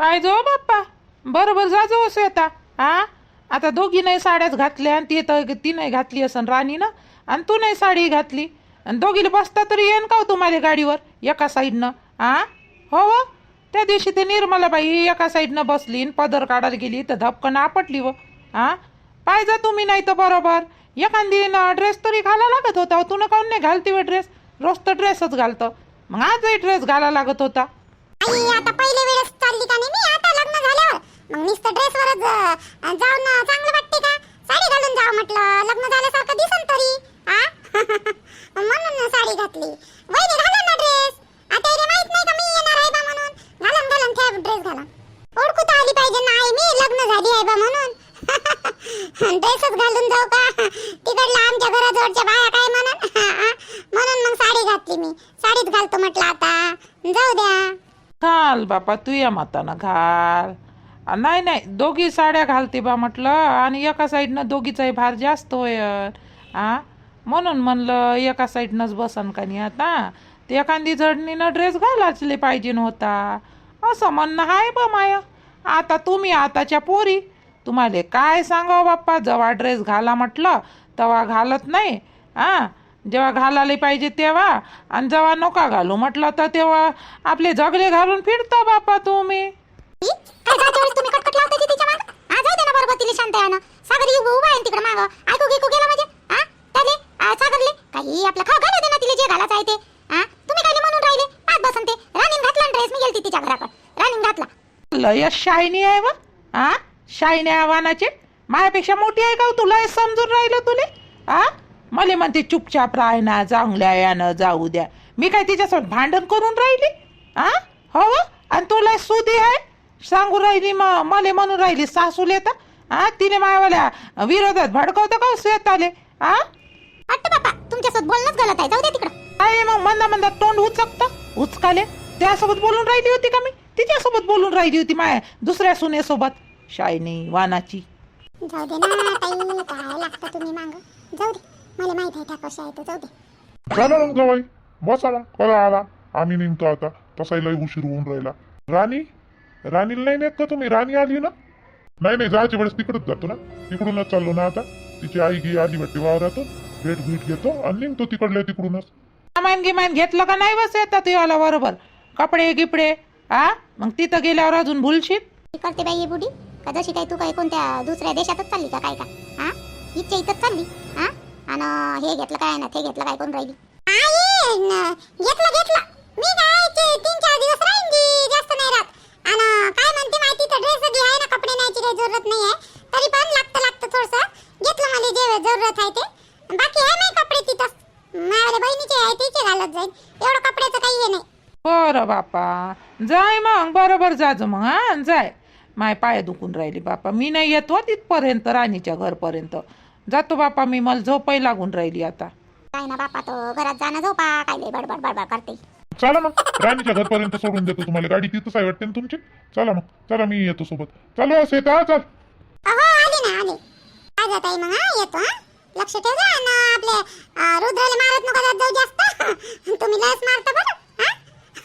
पाहिजे हो बाप्पा. बरोबर जाजो असं आता हा आता दोघी नाही साड्याच घातल्या आणि ती तर ती नाही घातली असन राणीनं. आणि तू नाही साडी घातली. आणि दोघीला बसता तरी येईन का हो तुम्हाला गाडीवर? एका साईडनं. हा हो हो. त्या दिवशी ते निर्मलाबाई एका साईडनं बसली आणि पदर काढायला गेली. तर धपकन आपटली व. हा जा तुम्ही नाही तर बरोबर. एखादी ड्रेस तरी घाला लागत होता हो. तू काऊन नाही घालती व ड्रेस रोज तर ड्रेसच घालतं. मग आजही ड्रेस घाला लागत होता. मग नुसतं ड्रेसवरच अं, जाऊन चांगलं वाटते का? साडी घालून जावं म्हटलं. लग्न झाल्यासारखं दिसन तरी आ? म्हणून साडी घातली. वहिनी घाला ना ड्रेस आता रे माहीत नाही का मी येणार आहे बा म्हणून. घालून घालून त्या ड्रेस घाला. ओळखू तर आली पाहिजे ना आई मी लग्न झाली आहे बा म्हणून. ड्रेसच घालून जाऊ का? तिकडला आमच्या घराजवळच्या बाया काय म्हणून? म्हणून मग साडी घातली मी. साडीच घालतो म्हटलं आता. जाऊ द्या. घाल बापा तू या माताना घाल. नाही नाही दोघी साड्या घालते बा म्हटलं आणि एका साईडनं दोघीचाही भार जास्त होय आ? म्हणून म्हणलं एका साईडनंच बसन का नाही आता? ते एखादी जडणीनं ड्रेस घालाचले पाहिजे नव्हता. असं म्हणणं आहे बा माय. आता तुम्ही आताच्या पोरी. तुम्हाला काय सांगावं बाप्पा? जेव्हा ड्रेस घाला म्हटलं तेव्हा घालत नाही आ? जेव्हा घालायला पाहिजे तेव्हा. आणि जेव्हा नका घालू म्हटलं तर तेव्हा आपले झगडे घालून फिरता बाप्पा तुम्ही. ई, दे ना तिला सागर आपलं ना तिला जे आहे ते. राहिले? घातला ड्रेस मी घातला. लय शायनी आहे व. हा शायनी आव्हानाचे मायापेक्षा माझ्यापेक्षा मोठी आहे का हो तुला समजून राहिलं तुले. हा मला म्हणते चुपचाप राह ना चांगल्या यानं जाऊ द्या. मी काय तिच्यासोबत भांडण करून राहिली? हा हो आणि तुला सुधी आहे. सांगू राहिली म मला म्हणून राहिली सासूले तर. हा तिने मायावाल्या विरोधात भडकवतं का श्वेत आले हा वाटतं बापा तुमच्यासोबत बोलणंच गलत आहे. जाऊ दे तिकडं. काय मग मंदा मंदा तोंड उचकत? उचकाले? त्यासोबत बोलून राहिली होती का मी? तिच्यासोबत बोलून राहिली होती माया दुसऱ्या सुनेसोबत. शायनी वानाची. जाऊ दे ना ताई काय लागतं तुम्ही मांग. जाऊ दे मला माहीत आहे त्या कशा आहे तर जाऊ दे. चला मग बसाला आला. आम्ही निघतो आता. तसाही लय उशीर होऊन राहिला. राणी? राणीला नाही नेत का तुम्ही? राणी आली ना? नाही नाही जायच्या वेळेस तिकडच जातो ना. तिकडूनच चाललो ना आता. तिची आई गी आली वाटते वावरातून. भेट भेट घेतो आणि निघतो तिकडल्या तिकडूनच. सामान गिमान घेतलं का नाही बस येतात याला बरोबर? कपडे गिपडे हा मग तिथं गेल्यावर अजून भुलशील? ती करते बाई ही बुडी का जशी काय तू काय कोणत्या दुसऱ्या देशातच चालली का काय का? हा इच्छा इथंच चालली? हा आणि हे घेतलं काय ना ते घेतलं काय कोण राहिली? घेतलं घेतलं. मी काय ते तीन चार दिवस राहीन जास्त नाही राहत आणि काय म्हणते माहिती तर ड्रेस कपडे न्यायची काही जरूरत नाही आहे तरी पण लागतं लागतं थोडस. घेतलं मला जे जरूरत आहे ते. बाकी आहे नाही कपडे तिथं. माझ्या बहिणीचे आहे तिचे घालत जाईल एवढं कपड्याचं काही हे नाही. बरं बापा. जाय मग. बरोबर जाजो मग हा. जाय. माय पाय दुखून राहिली बापा. मी नाही येतो तिथपर्यंत राणीच्या घरपर्यंत. जातो बापा मी. मला झोपाई लागून राहिली आता. काय ना बापा तो घरात जाणं झोपा. काय लय बडबड बडबड करते. चला मग. राणीच्या घरपर्यंत सोडून देतो तुम्हाला गाडी तिथंच आहे वाटते ना तुमची. चला मग. चला मी येतो सोबत. चालू असे का चल. अहो आले ना आले. काय जात मग हा येतो हा. लक्ष ठेवा जा आणि आपले अं, रुद्राला मारत नका जात जाऊ जास्त. तुम्ही लस मारता बरं.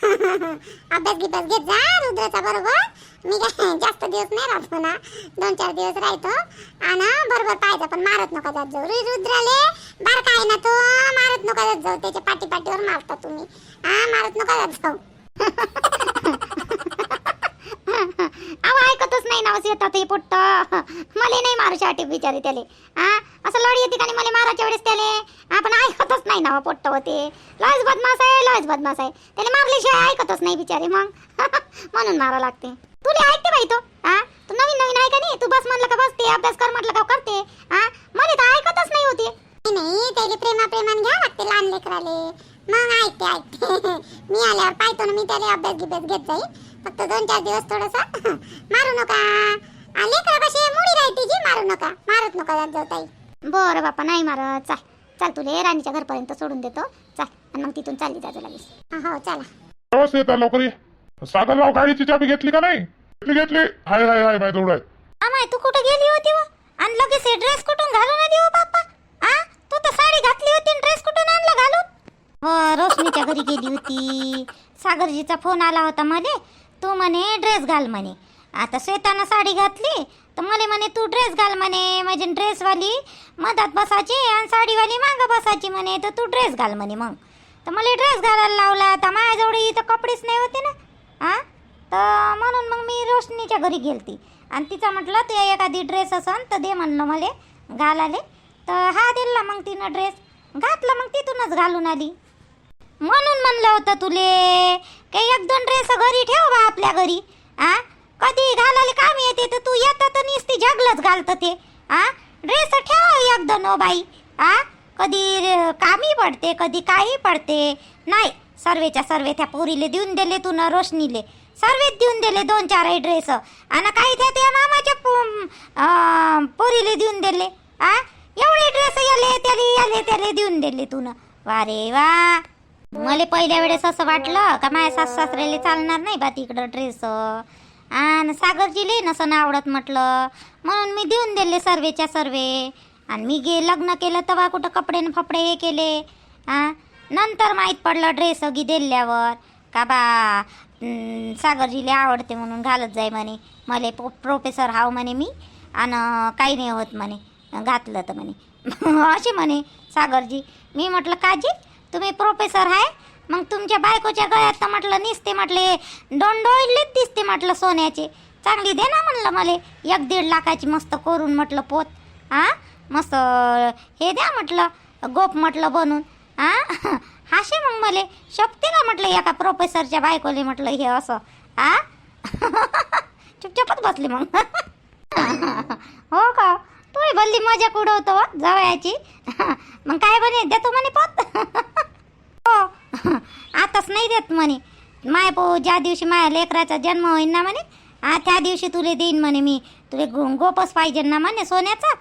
अभ्यास गिभ्यास घेत जा रुद्राचा बरोबर. मी काय जास्त दिवस नाही राहतो ना दोन चार दिवस राहतो. आणि बरोबर पाहायचं पण मारत नका जात जाऊ. रे रुद्राले बार काय ना तो? मारत नका जात जाऊ. त्याच्या पाठी पाठीवर मारता तुम्ही. हा मारत नका जात जाऊ. अहो ऐकतच नाही ना येतात ते पुट्ट. मला नाही मारू शाटी बिचारे त्याले. हा असं लढ येते का मला माराच्या वेळेस त्याले? आपण ऐकतच नाही नाव पोट्ट होते. लॉज बदमाश आहे लॉज बदमाश आहे. त्याने मारल्याशिवाय ऐकतच नाही बिचारे मग. म्हणून मारा लागते. तुला ऐकते बाई तो. हा तू नवीन नवीन ऐका नाही? तू बस म्हणलं का बसते अभ्यास कर म्हटलं का करते? हा मला तर ऐकतच नाही होते. नाही त्याला प्रेमा प्रेमान घ्या लागते लहान लेकराले. मग ऐकते ऐकते. मी आल्यावर पाहतो ना मी त्याला अभ्यास गिभ्यास घेत जाईल फक्त दोन चार दिवस थोडस मारू नका. लेकरं कशी मुडी राहते जी मारू नका. मारत नका जात जाऊ ताई. बरं बापा नाही मारत. चाल चाल तुले राणीच्या घरपर्यंत सोडून देतो. चाल आणि मग तिथून चालली जातो लगेच. हो चला. व्यवस्थित येतात लवकर ये सागरराव गाडीची चाबी घेतली का नाही? घेतली घेतली. हाय हाय हाय जवळ आहे अमाय तू कुठं गेली होती व? आणि लगेच हे ड्रेस कुठून घालून आली हो बाप्पा? आ? तू तर साडी घातली होती ड्रेस कुठून आणला घालून? हो रोशनीच्या घरी गेली होती. सागरजीचा फोन आला होता मध्ये तू म्हणे ड्रेस घाल म्हणे. आता श्वेतानं साडी घातली तर मला म्हणे तू ड्रेस घाल म्हणे म्हणजे ड्रेसवाली मधात बसायची आणि साडीवाली मागं बसायची म्हणे तर तू ड्रेस घाल म्हणे मग. तर मला ड्रेस घालायला लावला तर माझ्याजवळ इथं कपडेच नाही होते ना. हां तर म्हणून मग मी रोशनीच्या घरी गेलती. आणि तिचा म्हटलं तू एखादी ड्रेस असन तर दे म्हणलं मला घालाले तर हा दिला मग तिनं ड्रेस घातला मग तिथूनच घालून आली. म्हणून म्हणलं होतं तुले. काही एक दोन ड्रेस घरी ठेव बा आपल्या घरी. आ? कधी घालायला काम येते तर तू येतं तर नुसती जगलच घालतं ते. आ? ड्रेस ठेव एक दोन ओ बाई. आ? कधी कामी पडते कधी काही पडते. नाही सर्वेच्या सर्वे त्या पोरीले देऊन दिले तू न रोशनीले. सर्वेच देऊन दिले दोन चारही ड्रेस आणि काही त्या त्या मामाच्या पोरीले देऊन दिले. आ? एवढे ड्रेस याले त्याले याले त्याले देऊन दिले तू न. वा रे वा. मला पहिल्या वेळेस असं वाटलं का माझ्या सासू सासऱ्याला चालणार नाही बा तिकडं ड्रेस आणि सागरजीले नसं आवडत म्हटलं. म्हणून मी देऊन दिले सर्वेच्या सर्वे. आणि मी गे लग्न केलं तेव्हा कुठं कपडे न फपडे हे केले. आ? नंतर माहीत पडलं ड्रेस गी दिल्यावर. का बा सागरजीले आवडते म्हणून घालत जाय म्हणे. मला प्रो प्रोफेसर हाव म्हणे मी. आणि काही नाही होत म्हणे. घातलं तर म्हणे. असे म्हणे सागरजी. मी म्हटलं काजी तुम्ही प्रोफेसर आहे मग तुमच्या बायकोच्या गळ्यात तर म्हटलं निसते म्हटले डोंडोळलीच दिसते म्हटलं सोन्याचे. चांगली दे ना म्हणलं मला एक दीड लाखाची मस्त करून म्हटलं पोत. आ? मस्त हे द्या म्हटलं गोप म्हटलं बनून. आ? हाशे मग मले शक्ती का म्हटलं एका प्रोफेसरच्या बायकोले म्हटलं हे असं. आ? चुपचापच बसले मग. हो का? तोय भल्ली मजा उडवतो जवयाची. मग काय म्हणे देतो म्हणे पत. हो आताच नाही देत म्हणे. माय पो ज्या दिवशी माझ्या लेकराचा जन्म होईन ना म्हणे हा त्या दिवशी तुले देईन म्हणे मी. तुले गो गोपस पाहिजे ना म्हणे सोन्याचा.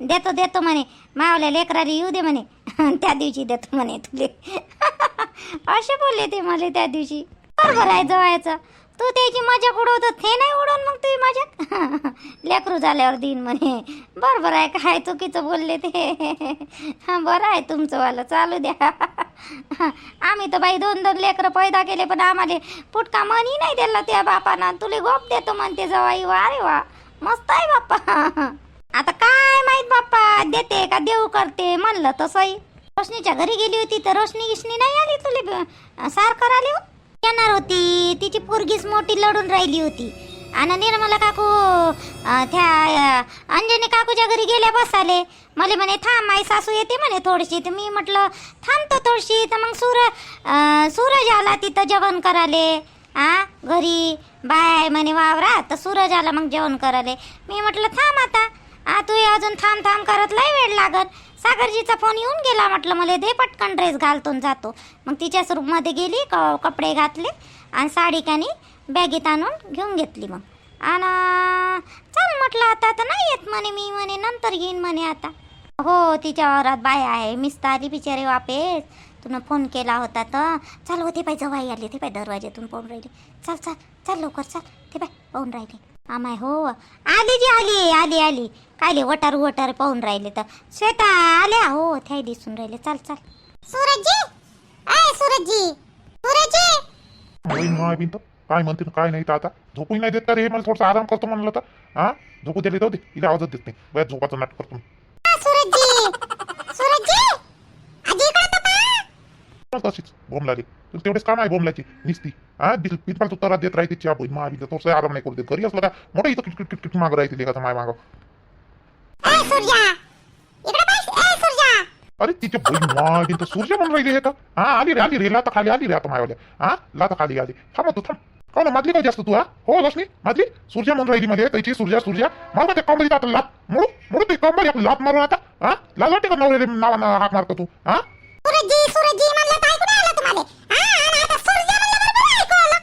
देतो देतो म्हणे. मावल्या लेकराला येऊ दे म्हणे. त्या दिवशी देतो म्हणे तुले. असे बोलले ते मला त्या दिवशी. बरोबर आहे जवायचं तू त्याची मजा उडवतो ते नाही उडवून मग तुझी मजाक लेकरू झाल्यावर देईन म्हणे. बरोबर आहे काय चुकीचं बोलले ते? हां बरं आहे तुमचंवालं चालू द्या. आम्ही तर बाई दोन दोन लेकरं पैदा केले पण आम्हाला पुटका मनी नाही दिला त्या बापानं. तुले गोप देतो म्हणते जवाई वा अरे वा. मस्त आहे बाप्पा. आता काय माहीत बाप्पा देते का देऊ करते म्हणलं तसंही. रोशनीच्या घरी गेली होती तर रोशनी गिशनी नाही आली तुले सारखं आली हो? येणार होती. तिची पोरगीच मोठी लढून राहिली होती. आणि निर्मला काकू त्या अंजनी काकूच्या घरी गेल्या बसाले. मला म्हणे थांब माई सासू येते म्हणे थोडीशी. तर मी म्हटलं थांबतो थोडीशी. तर मग सूर सूरज आला तिथं जेवण कराले आ घरी. बाय आहे म्हणे वावरात तर सूरज आला मग जेवण कराले मी म्हटलं थांब आता. आ तू अजून थांब थांब करत लय वेळ लागत सागरजीचा फोन येऊन गेला म्हटलं मला दे पटकन ड्रेस घालतो जातो. मग तिच्याच रूममध्ये गेली क कपडे घातले आणि साडी कानी बॅगेत आणून घेऊन घेतली मग. आणि चल म्हटलं आता तर नाही येत म्हणे मी म्हणे नंतर येईन म्हणे आता. हो तिच्या वरात बाय आहे मिस बिचारे वापेस तुनं फोन केला होता तर चाल होते पाय जवाई आली ते पाय दरवाज्यातून पाहून राहिली. चल चल चल लवकर चल ते पाय पाहून राहिली. आमाय हो. आली जी आली आली आली. कायले वटार वटार पाहून राहिले तर. श्वेता आल्या. हो थ्याय दिसून राहिले. चाल चाल. सूरजजी! अय सूरजजी! सूरजजी! बाई माय बिन काय म्हणते काय नाही तर आता? झोपूही नाही देत का रे? मला थोडासा आराम करतो म्हणलं तर. हा झोपू दिले जाऊ दे. इथे आवाजच देत नाही. बया झोपाचं नाटक करतो मी. सूरजजी सूरजजी आजी इकडे तर पहा. मग तशीच बोंब लागली तुला तेवढेच काम आहे बोंबलाची निसती हा दिल पिनपाल तू तरा देत राहते चहा माय बिन थोडसा आराम नाही करू देत घरी असलं का मोठं इथं किटकिट किटकिट मागं राहते लेखाचं माय मागं अरे तिचे बिन तर सूर्य म्हणून राहिली हे का हा आली रे आली रे लाता खाली आली रे आता मायवाल्या हा लाता खाली आली थांब तू थांब का ना माजली काय जास्त तू हा हो लक्ष्मी माजली सूर्य म्हणून राहिली मध्ये कैची सूर्या सूर्या मला ते कंबरी आता लात मोडू मोडू ते कंबरी आपली लात मारून आता हा लाज वाटते का नवरे नावानं हाक मारतो तू हा आलं. तुम्हाला हा आणि आता सूर्य म्हणलं बरोबर ऐकू आलं.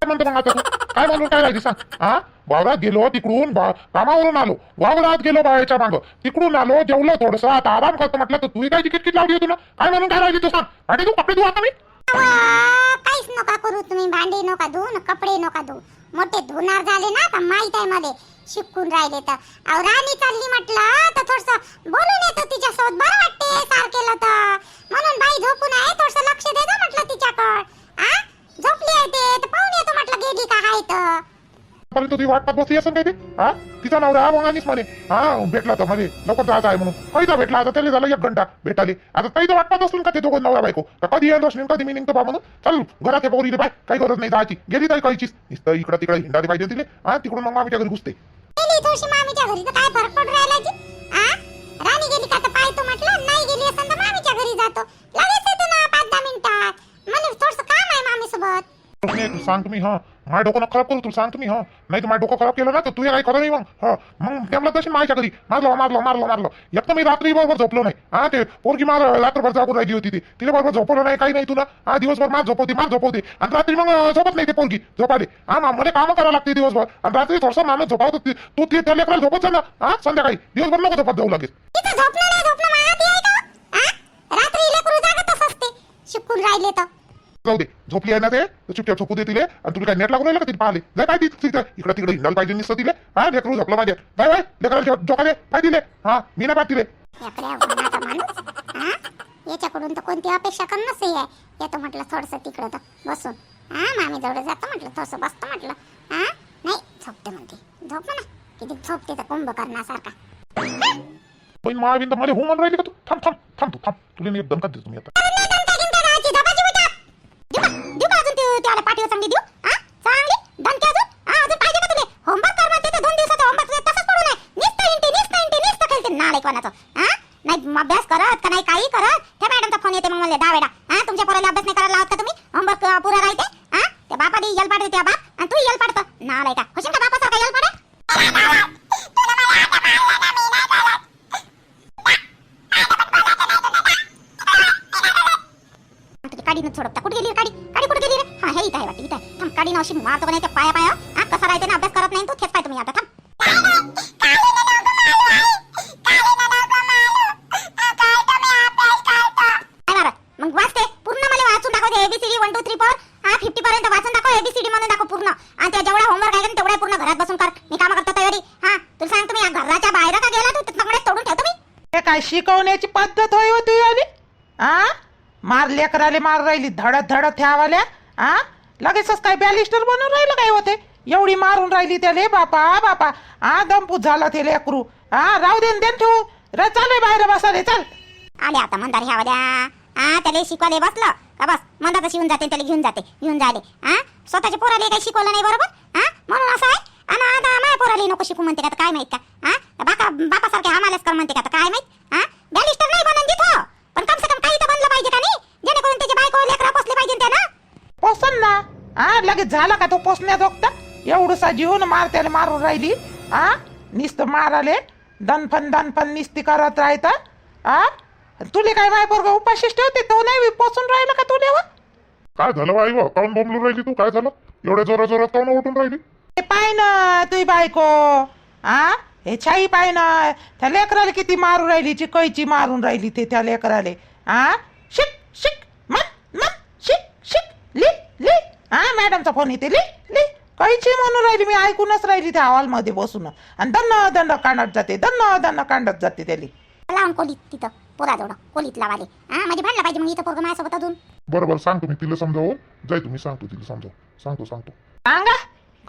काय म्हणतो मग आता तू? काय म्हणून काय राहिली सांग? हा वावरात गेलो तिकडून बा- कामावरून आलो. वावरात गेलो बायाच्या मागं. तिकडून आलो जेवलो थोडस. आता आराम करतो म्हटलं तर तू काय तिकीट लावली होती ना? काय म्हणून काय राहिली तू सांग? आणि तू कपडे धुवा आता मी? अहो, काहीच नका करू तुम्ही. भांडे नका धुवू न कपडे नका धुवू मोठे धुणार झाले ना तर माहीत आहे मध्ये शिकून राहिले तर. अहो राणी चालली म्हटलं तर थोडस बोलून येतो तिच्यासोबत. बरं वाटते सारखेलं तर. म्हणून बाई झोपून आहे थोडस लक्ष दे गं म्हटलं तिच्याकडं. आ? झोपली आहे ते तर पाहून येतो म्हटलं गेली का हाय तर. पर्यंत तुझी वाट पाहत बसली असेल काय ते? हा तिचा नवरा मग आणीच म्हणे. हा भेटला तर म्हणे लवकर जायचं आहे म्हणून. कैदा भेटला आता त्याला झालं एक घंटा भेटाले आता काही वाट पाहत असून का ते दोघं नवरा बायको? का कधी येत असतील कधी मी निघतो बा म्हणून? चल घरात हे पोरी बाय काही गरज नाही जायची. गेली तरी काहीचीच नुसतं इकडं तिकडे हिंडाली पाहिजे तिले. हा तिकडून मग आम्ही घरी घुसते. गेली थोडीशी मामीच्या घरी तर काय फरक पडू राहिला जी? आ? राणी गेली का तर पाहतो म्हटलं नाही गेली असेल तर मामीच्या घरी जातो. लगेच येतो ना पाच दहा मिनिटात. मला थोडस काम आहे मामी सोबत नाही तू सांग तुम्ही हा. माझ्या डोकं खराब करू तू सांग तुम्ही हा. नाही तर माझं डोकं खराब केलं ना तर तू काही खरं नाही मग? हा. मग त्याला तशी माझ्या घरी. मारलो मारलो मारलो मारलो. एक तर मी रात्री बरोबर झोपलो नाही. हा ते पोरगी मार रात्रभर जागून राहिली होती ती. तिला बरोबर झोपवलं नाही काही नाही तुला. हा दिवसभर मार झोपवते मार झोपवते. आणि रात्री मग झोपत नाही ते पोरगी. झोपाले. हा मला कामं करावं लागते दिवसभर. आणि रात्री थोडसा माणूस झोपावत होती तू ते त्या लेकराला झोपत जा ना. हा संध्याकाळी. दिवसभर नको झोपत जाऊ लागेल तिथं झोपणं रात्री राहिले तर. जाऊ दे झोपली आहे ना ते चुपचाप झोपू दे तिले आणि तुला काय नेट लागून राहिलं का तिने पाहिले जाय काय ती तिकडे इकडे तिकडे हिंडायला पाहिजे नुसतं तिले हा लेकरू झोपलं माझ्या बाय बाय लेकराला झोका दे काय दिले हा मी पाहत तिले माणूस हा याच्याकडून तर कोणती अपेक्षा करणंच आहे येतो म्हटलं थोडस तिकडं तर बसून हा मामी जवळ जातो म्हटलं थोडस बसतो म्हटलं हा नाही झोपते म्हणते झोप ना किती झोपते तर कुंभ करण्यासारखा पण महाविंद मला हो म्हणून राहिली का तू थांब थांब थांब तू थांब तुला एक दणकात देतो मी आता पार्टी चांगली देऊ? हा चांगली दणके अजून? हा अजून पाहिजे का तुले होमवर्क कर म्हणते तर दोन दिवसाचा होमवर्क तसंच पडू नये. निस्त इंटी निस्त इंटी निस्त खेळते. नालायक कोणाचं. हा नाही अभ्यास करत का नाही? काही करत? त्या मॅडमचा फोन येते मग मला दहा वेळा हा तुमच्या पोराला अभ्यास नाही करायला लावत का तुम्ही? होमवर्क पुरा राहते? हा त्या बापाने यल पाडते त्या बाप. आणि तू यल पाडतं नालायका पद्धत होय होती आली आ? मार लेकराले मार राहिली धडत धडत ठेवाल्या आ? लगेचच काय बॅलिस्टर बनून राहिलं काय होते एवढी मारून राहिली त्याले? बापा बापा. आ दमपूत झाला ते लेकरू. आ राहू दे न देन ठेवू. रे चाल रे बाहेर बसा रे चल. आले आता मंदार ह्या वाल्या हा त्याला शिकवायला बसलं. का बस? मंदातच येऊन जाते त्याला घेऊन जाते घेऊन जाले हा स्वतःच्या पोराले काही शिकवलं नाही बरोबर? हा म्हणून असं आहे? आणि आता माझ्या पोराला नको शिकू म्हणते का तर काय माहीत का? हा? बाका बापासारखे आम्हालाच कर म्हणते का तर काय माहीत? हा? बॅलिस्टर नाही बनन तिथं. पण कम से कम काही तर बनलं पाहिजे का नाही? जेणेकरून त्याची बायको लेकरं पोसले पाहिजे त्यानं. पोसन ना. आ लगेच झाला का तो पोसण्यात होता एवढसा जीवन मार त्याला मारून राहिली. आ निस्त माराले. दनफन दनफन निस्ती करत राहता. आ तुले काय माय पोरग उपाशीच ठेवते? तो नाही पोसून राहिला का तुले व? काय झालं आई काऊन बोंबलून राहिली तू? काय झालं? एवढ्या जोरा जोरात काऊन उठून राहिली? हे पाय ना तुही बायको. आ? हे छाई पाय ना त्या लेकराला किती मारून राहिली चिकईची मारून राहिली ते त्या लेकराले. आ? शिक शिक मन मन शिक शिक ली ली. हा मॅडमचा फोन येते ली ली. कैची म्हणून राहिली मी ऐकूनच राहिली त्या हॉलमध्ये बसून. आणि दन्न दंड काढत जाते दन्न दन्न काढत जाते त्याली. लावून कोलीत तिथं पोराजवळ कोलीत लावाले. हा म्हणजे भांडला पाहिजे मग इथं पोरग माझ्यासोबत अजून. बरं बरं सांगतो मी तिला समजावून जाय तुम्ही सांगतो तिला समजाव. सांगतो सांगतो. सांगा.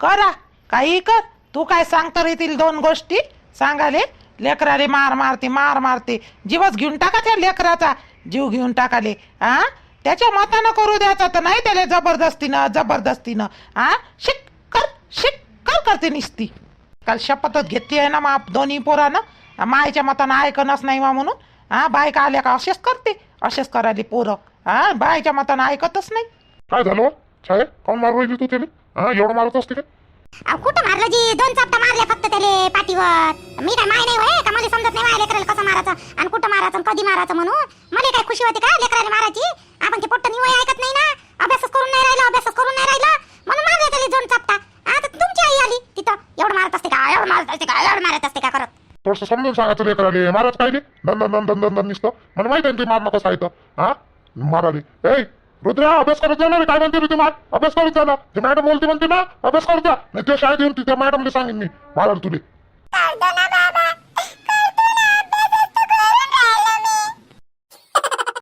करा. काही कर. तू काय सांगता येतील दोन गोष्टी? सांगाले लेकराले मार मारते मार मारते. जीवच घेऊन टाका त्या लेकराचा. जीव घेऊन टाकाले. आ? त्याच्या मतानं करू द्यायचं तर नाही त्याला जबरदस्तीनं जबरदस्तीनं. आ? शिक कर शिक कर करते निसती. काल शपथच घेतली आहे ना मा दोन्ही पोरानं? मायच्या मतानं ऐकणच नाही मा म्हणून. हा बायका आल्या का असेच करते? असेच करायले पोरं. हा बायच्या मतानं ऐकतच नाही. काय झालं? साहेब कोण मारू राहिली तू त्याला? हा एवढं मारत असते का अहो, कुठं मारलं जी दोन चपटा मारले फक्त त्याले पाठीवर मी काय माय नाही होय का मला समजत नाही माझ्या लेकराला कसं मारायचं आणि कुठं मारायचं आणि कधी मारायचं म्हणून मला काय खुशी होती का लेकराला मारायची आपण ते पोट्ट निवय ऐकत नाही ना अभ्यासच करून नाही राहिला अभ्यासच करून नाही राहिला म्हणून मारले त्याला दोन चपटा आता तुमची आई आली तिथं एवढं मारत असते का एवढं मारत असते का एवढं मारत असते का करत थोडंसं समजून सांगायचं लेकराले महाराज काय दे दन दन दन दन दन दन नुसतं मला माहिती आहे ना ते मारणं कसं आहे तर हा माराले ए रुद्रा अभ्यास करत जा ना रे काय म्हणते रे ते अभ्यास करत जा ना. ते मॅडम बोलते म्हणते ना अभ्यास करत जा नाही ते शाळेत येऊन तिथे मॅडमने सांगेन मी. माराल तुले.